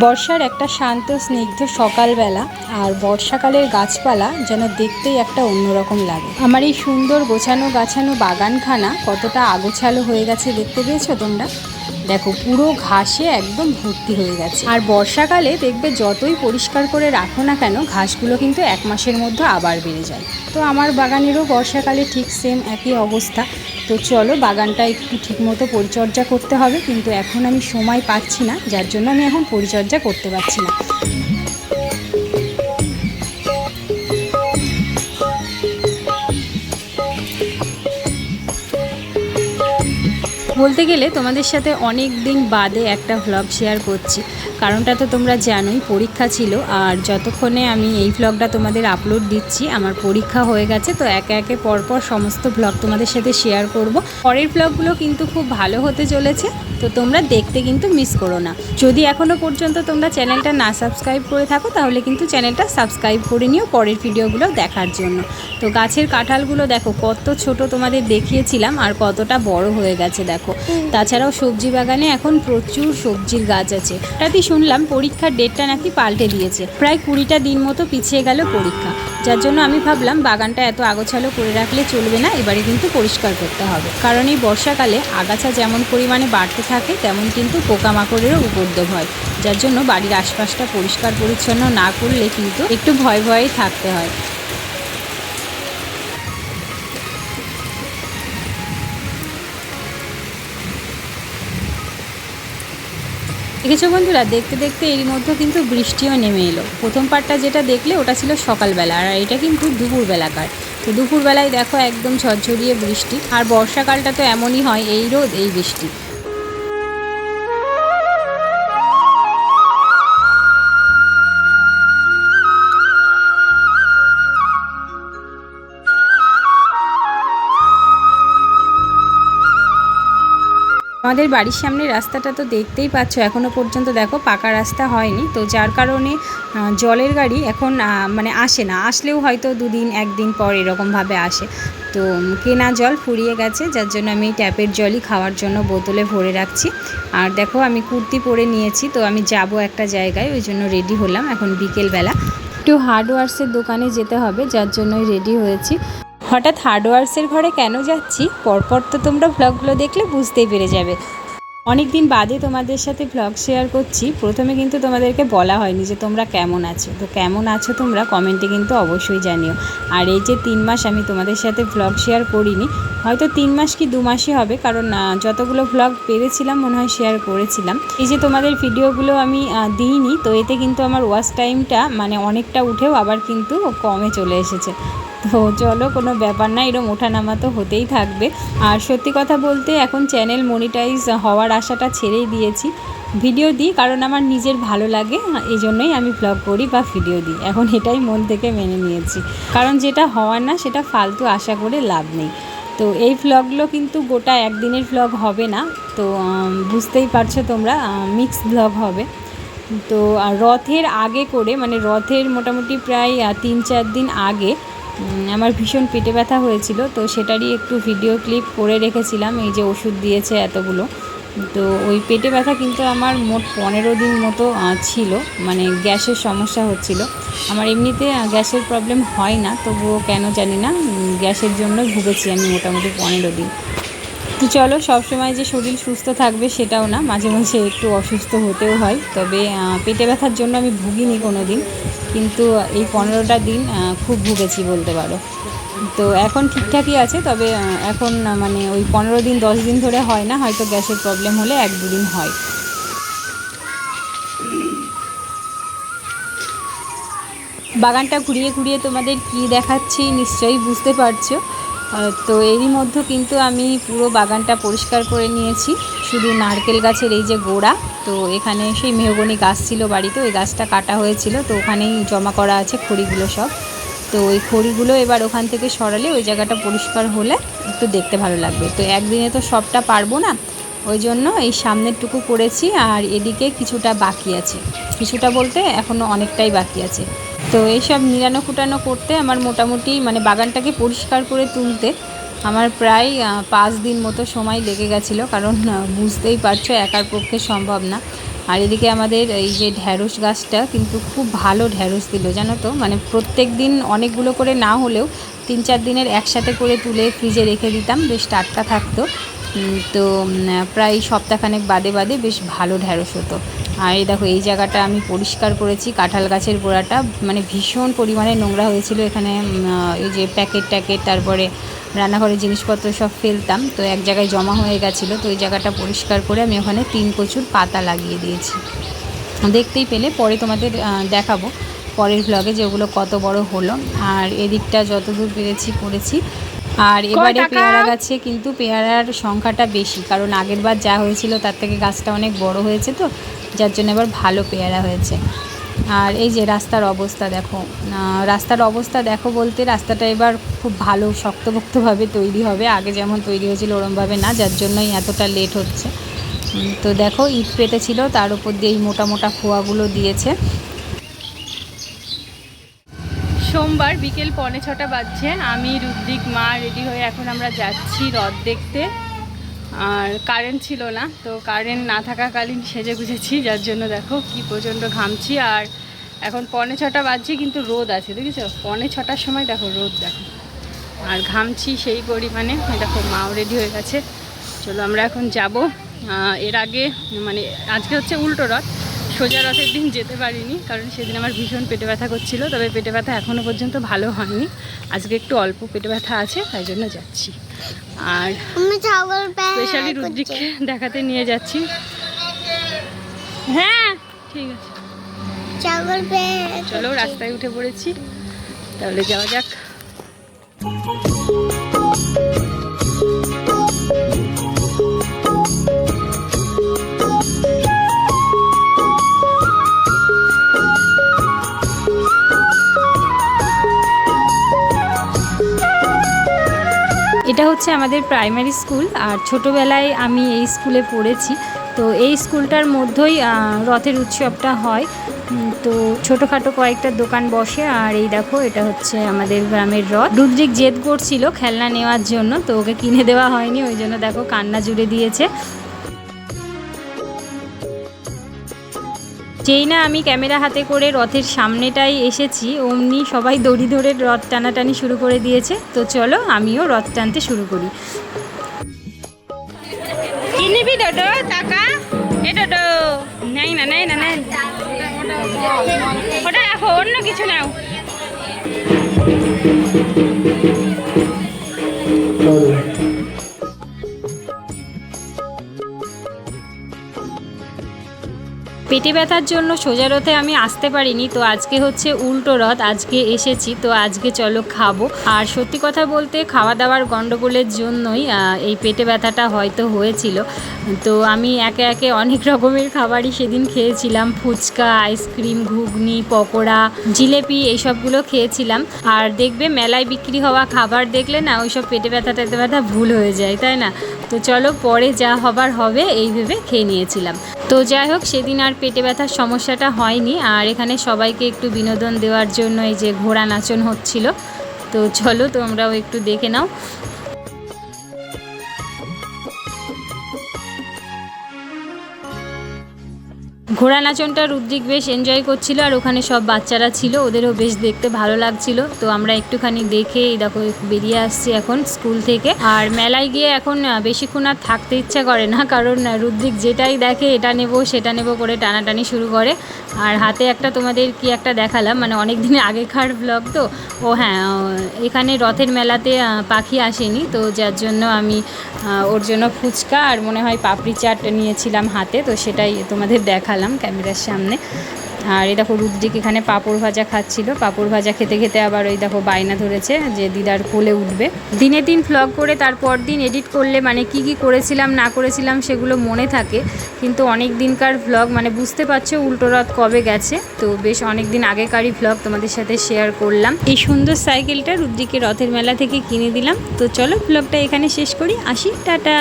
বর্ষার একটা শান্ত, স্নিগ্ধ সকালবেলা আর বর্ষাকালের গাছপালা যেন দেখতেই একটা অন্যরকম লাগে। আমার এই সুন্দর গোছানো গাছানো বাগানখানা কতটা আগোছালো হয়ে গেছে দেখতে পেয়েছ তোমরা? দেখো, পুরো ঘাসে একদম ভর্তি হয়ে গেছে। আর বর্ষাকালে দেখবে যতই পরিষ্কার করে রাখো না কেন, ঘাসগুলো কিন্তু এক মাসের মধ্যে আবার বেড়ে যায়। তো আমার বাগানেরও বর্ষাকালে ঠিক সেম একই অবস্থা। তো চলো, বাগানটা একটু ঠিকমতো পরিচর্যা করতে হবে। কিন্তু এখন আমি সময় পাচ্ছি না, যার জন্য আমি এখন পরিচর্যা করতে পারছি না। বলতে গেলে তোমাদের সাথে অনেক দিন বাদে একটা ভ্লগ শেয়ার করছি। কারণটা তো তোমরা জানোই, পরীক্ষা ছিল আর যতক্ষণে আমি এই ভ্লগটা তোমাদের আপলোড দিচ্ছি, আমার পরীক্ষা হয়ে গেছে, তো একে একে পরপর সমস্ত ভ্লগ তোমাদের সাথে শেয়ার করব। পরের ভ্লগগুলো কিন্তু খুব ভালো হতে চলেছে, তো তোমরা দেখতে কিন্তু মিস করো না। যদি এখনও পর্যন্ত তোমরা চ্যানেলটা না সাবস্ক্রাইব করে থাকো, তাহলে কিন্তু চ্যানেলটা সাবস্ক্রাইব করে নিও পরের ভিডিওগুলো দেখার জন্য। তো গাছের কাঁঠালগুলো দেখো, কত ছোট তোমাদের দেখিয়েছিলাম, আর কতটা বড় হয়ে গেছে দেখো। তাছাড়াও সবজি বাগানে এখন প্রচুর সবজির গাছ আছে। তাতেই শুনলাম পরীক্ষার ডেটটা নাকি পাল্টে দিয়েছে। প্রায় কুড়িটা দিন মতো পিছিয়ে গেল পরীক্ষা। যার জন্য আমি ভাবলাম বাগানটা এত আগোছালো করে রাখলে চলবে না, এবারে কিন্তু পরিষ্কার করতে হবে। কারণ এই বর্ষাকালে আগাছা যেমন পরিমাণে বাড়তে থাকে, তেমন কিন্তু পোকামাকড়েরও উপদ্রব হয়। যার জন্য বাড়ির আশপাশটা পরিষ্কার পরিচ্ছন্ন না করলে কিন্তু একটু ভয় ভয়েই থাকতে হয়। দেখেছ বন্ধুরা? দেখতে দেখতে এর মধ্যে কিন্তু বৃষ্টিও নেমে এলো। প্রথম পার্টটা যেটা দেখলে ওটা ছিল সকালবেলা, আর এটা কিন্তু দুপুরবেলাকার তো দুপুরবেলায় দেখো একদম ঝরঝরিয়ে বৃষ্টি, আর বর্ষাকালটা তো এমনই হয়, এই রোদ, এই বৃষ্টি। আমাদের বাড়ির সামনে রাস্তাটা তো দেখতেই পাচ্ছ এখনও পর্যন্ত দেখো পাকা রাস্তা হয়নি। তো যার কারণে জলের গাড়ি এখন মানে আসে না। আসলেও হয়তো দুদিন, একদিন পর এরকমভাবে আসে। তো কেনা জল ফুরিয়ে গেছে, যার জন্য আমি ট্যাপের জলই খাওয়ার জন্য বোতলে ভরে রাখছি। আর দেখো, আমি কুর্তি পরে নিয়েছি, তো আমি যাব একটা জায়গায়, ওই জন্য রেডি হলাম। এখন বিকেলবেলা। একটু হার্ডওয়ার্সের দোকানে যেতে হবে, যার জন্যই রেডি হয়েছি। হঠাৎ হার্ডওয়ার্সের ঘরে কেন যাচ্ছি? পরপর তো তোমরা ভ্লগগুলো দেখলে বুঝতেই পেরে যাবে। অনেক দিন বাদে তোমাদের সাথে ভ্লগ শেয়ার করছি। প্রথমে কিন্তু তোমাদেরকে বলা হয়নি যে তোমরা কেমন আছো। তো কেমন আছো তোমরা কমেন্টে কিন্তু অবশ্যই জানিও। আর এই যে তিন মাস আমি তোমাদের সাথে ভ্লগ শেয়ার করিনি, হয়তো তিন মাস কি দু মাসই হবে, কারণ যতগুলো ভ্লগ পেরেছিলাম, মনে হয় শেয়ার করেছিলাম। এই যে তোমাদের ভিডিওগুলো আমি দিইনি, তো এতে কিন্তু আমার ওয়াচ টাইমটা মানে অনেকটা উঠেও আবার কিন্তু কমে চলে এসেছে। তো চলো, কোনো ব্যাপার না এরকম ওঠানামা তো হতেই থাকবে। আর সত্যি কথা বলতে, এখন চ্যানেল মনিটাইজ হওয়ার আশাটা ছেড়েই দিয়েছি। ভিডিও দিই, কারণ আমার নিজের ভালো লাগে এই জন্যই আমি ব্লগ করি বা ভিডিও দিই। এখন এটাই মন থেকে মেনে নিয়েছি। কারণ যেটা হওয়ার না, সেটা ফালতু আশা করে লাভ নেই। তো এই ভ্লগগুলো কিন্তু গোটা একদিনের ভ্লগ হবে না। তো বুঝতেই পারছ তোমরা মিক্স ভ্লগ হবে। তো রথের আগে করে মানে রথের মোটামুটি প্রায় তিন চার দিন আগে আমার ভীষণ পেটে ব্যথা হয়েছিল, তো সেটারই একটু ভিডিও ক্লিপ করে রেখেছিলাম, এই যে ওষুধ দিয়েছে এতগুলো। তো ওই পেটে ব্যথা কিন্তু আমার মোট পনেরো দিন মতো ছিল মানে গ্যাসের সমস্যা হচ্ছিল। আমার এমনিতে গ্যাসের প্রবলেম হয় না, তবুও কেন জানি না গ্যাসের জন্য ভুগেছি আমি মোটামুটি পনেরো দিন। তো চলো, সবসময় যে শরীর সুস্থ থাকবে সেটাও না, মাঝে মাঝে একটু অসুস্থ হতেও হয়। তবে পেটে ব্যথার জন্য আমি ভুগিনি কোনো দিন কিন্তু এই পনেরোটা দিন খুব ভুগেছি বলতে পারো। তো এখন ঠিকঠাকই আছে, তবে এখন মানে ওই পনেরো দিন, দশ দিন ধরে হয় না, হয়তো গ্যাসের প্রবলেম হলে এক দুদিন হয়। বাগানটা ঘুরিয়ে ঘুরিয়ে তোমাদের কি দেখাচ্ছি, নিশ্চয়ই বুঝতে পারছ। তো এরই মধ্যে কিন্তু আমি পুরো বাগানটা পরিষ্কার করে নিয়েছি। শুধু নারকেল গাছের এই যে গোড়া, তো এখানে সেই মেহগনি গাছ ছিল বাড়িতে, ওই গাছটা কাটা হয়েছিল, তো ওখানেই জমা করা আছে খড়িগুলো সব। তো ওই খড়িগুলো এবার ওখান থেকে সরালে ওই জায়গাটা পরিষ্কার হলে একটু দেখতে ভালো লাগবে। তো একদিনে তো সবটা পারব না, ওই জন্য এই সামনেরটুকু করেছি, আর এদিকে কিছুটা বাকি আছে। কিছুটা বলতে এখনও অনেকটাই বাকি আছে। তো এইসব নিরানো কুটানো করতে আমার মোটামুটি মানে বাগানটাকে পরিষ্কার করে তুলতে আমার প্রায় পাঁচ দিন মতো সময় লেগে গেছিল। কারণ বুঝতেই পারছ একার পক্ষে সম্ভব না। আর এদিকে আমাদের এই যে ঢ্যাঁড়স গাছটা কিন্তু খুব ভালো ঢ্যাঁড়স দিল, জানো তো? মানে প্রত্যেক দিন অনেকগুলো করে না হলেও তিন চার দিনের একসাথে করে তুলে ফ্রিজে রেখে দিতাম। বেশ টাটকা থাকতো। তো প্রায় সপ্তাহখানেক বাদে বাদে বেশ ভালো ঢ্যাঁড়স হতো। আর এই দেখো, এই জায়গাটা আমি পরিষ্কার করেছি, কাঁঠাল গাছের গোড়াটা মানে ভীষণ পরিমাণে নোংরা হয়েছিল এখানে এই যে প্যাকেট ট্যাকেট, তারপরে রান্নাঘরের জিনিসপত্র সব ফেলতাম, তো এক জায়গায় জমা হয়ে গেছিল, তো ওই জায়গাটা পরিষ্কার করে আমি ওখানে তিন কচুর পাতা লাগিয়ে দিয়েছি। দেখতেই পেলে, পরে তোমাদের দেখাবো, পরের ব্লগে যে ওগুলো কত বড় হলো। আর এদিকটা যতদূর পেরেছি, করেছি আর এবারে পেয়ারা গাছে কিন্তু পেয়ারার সংখ্যাটা বেশি। কারণ আগের বার যা হয়েছিল তার থেকে গাছটা অনেক বড় হয়েছে তো যার জন্য এবার ভালো পেয়ারা হয়েছে। আর এই যে রাস্তার অবস্থা দেখো রাস্তার অবস্থা দেখো বলতে রাস্তাটা এবার খুব ভালো শক্তপোক্তভাবে তৈরি হবে। আগে যেমন তৈরি হয়েছিল ওরমভাবে না যার জন্যই এতটা লেট হচ্ছে। তো দেখো ইট পেতেছিল তার উপর দিয়ে এই মোটা মোটা খোয়াগুলো দিয়েছে। সোমবার বিকেল পৌনে ছটা বাজছে। আমি, রুদ্রিক, মা রেডি হয়ে এখন আমরা যাচ্ছি হ্রদ দেখতে। আর কারেন্ট ছিল না, তো কারেন্ট না থাকাকালীন সেজে গুজেছি, যার জন্য দেখো কি প্রচণ্ড ঘামছি। আর এখন পৌনে ছটা বাজছে, কিন্তু রোদ আছে, দেখেছ? পৌনে ছটার সময় দেখো রোদ দেখো। আর ঘামছি সেই পরিমাণে, দেখো মাও রেডি হয়ে গেছে। চলো আমরা এখন যাব। এর আগে মানে আজকে হচ্ছে উল্টো রথ সোজা রথের দিন যেতে পারিনি কারণ সেদিন আমার ভীষণ পেটে ব্যথা করছিল তবে পেটে ব্যথা এখনও পর্যন্ত ভালো হয়নি। আজকে একটু অল্প পেটে ব্যথা আছে তাই জন্য যাচ্ছি। আর স্পেশালি রুদ্রিককে দেখাতে নিয়ে যাচ্ছি। হ্যাঁ ঠিক আছে। চলো রাস্তায় উঠে পড়েছি তাহলে যাওয়া যাক। এটা হচ্ছে আমাদের প্রাইমারি স্কুল, আর ছোটোবেলায় আমি এই স্কুলে পড়েছি। তো এই স্কুলটার মধ্যেই রথের উৎসবটা হয়। তো ছোটোখাটো কয়েকটা দোকান বসে, আর এই দেখো, এটা হচ্ছে আমাদের গ্রামের রথ। রুদ্রিক জেদ করছিল খেলনা নেওয়ার জন্য, তো ওকে কিনে দেওয়া হয়নি, ওই জন্য দেখো কান্না জুড়ে দিয়েছে। যেই না আমি ক্যামেরা হাতে করে রথের সামনেটাই এসেছি, অমনি সবাই দড়ি ধরে রথ টানাটানি শুরু করে দিয়েছে। তো চলো আমিও রথ টানতে শুরু করি। না, নেই না ওটা অন্য কিছু নাও। পেটে ব্যথার জন্য সোজা রথে আমি আসতে পারিনি, তো আজকে হচ্ছে উল্টো রথ, আজকে এসেছি, তো আজকে চলো খাব। আর সত্যি কথা বলতে খাওয়া দাওয়ার গণ্ডগোলের জন্যই এই পেটে ব্যথাটা হয়তো হয়েছিল। তো আমি একে একে অনেক রকমের খাবারই সেদিন খেয়েছিলাম, ফুচকা, আইসক্রিম, ঘুগনি, পকোড়া, জিলেপি, এইসবগুলো খেয়েছিলাম। আর দেখবে মেলায় বিক্রি হওয়া খাবার দেখলে না, ওইসব পেটে ব্যথা টেটে ব্যথা ভুল হয়ে যায়, তাই না? তো চলো পরে যা হবার হবে, এই ভেবে খেয়ে নিয়েছিলাম। তো যাই হোক, সেদিন আর পেটে ব্যথার সমস্যাটা হয়নি, আর এখানে সবাইকে একটু বিনোদন দেওয়ার জন্য এই যে ঘোড়া নাচন হচ্ছিল। তো চলো তোমরাও একটু দেখে নাও। ঘোড়া নাচনটা রুদ্রিক বেশ এনজয় করছিল আর ওখানে সব বাচ্চারা ছিল, ওদেরও বেশ দেখতে ভালো লাগছিল। তো আমরা একটুখানি দেখে এই দেখো বেরিয়ে আসছি এখন স্কুল থেকে। আর মেলায় গিয়ে এখন বেশিক্ষণ আর থাকতে ইচ্ছা করে না, কারণ রুদ্রিক যেটাই দেখে এটা নেব, সেটা নেব করে টানাটানি শুরু করে। আর হাতে একটা তোমাদের কি একটা দেখালাম মানে অনেক দিন আগেকার ব্লগ তো। ও হ্যাঁ এখানে রথের মেলাতে পাখি আসেনি, তো যার জন্য আমি ওর জন্য ফুচকা আর মনে হয় পাপড়ি চাট নিয়েছিলাম হাতে, তো সেটাই তোমাদের দেখালাম। ক্যামেরার সামনে। আর এই দেখো রুদ্রিক এখানে পাঁপড় ভাজা খাচ্ছিল। পাঁপড় ভাজা খেতে খেতে আবার ওই দেখো বায়না ধরেছে যে দিদার কোলে উঠবে। দিনে দিন ভ্লগ করে তারপর দিন এডিট করলে মানে কি কি করেছিলাম, না করেছিলাম সেগুলো মনে থাকে। কিন্তু অনেক দিনকার ভ্লগ মানে বুঝতে পারছ উল্টো রথ কবে গেছে। তো বেশ অনেক দিন আগেকারই ভ্লগ তোমাদের সাথে শেয়ার করলাম। এই সুন্দর সাইকেলটা রুদ্রিকে রথের মেলা থেকে কিনে দিলাম। তো চলো ভ্লগটা এখানে শেষ করি। আসি, টাটা!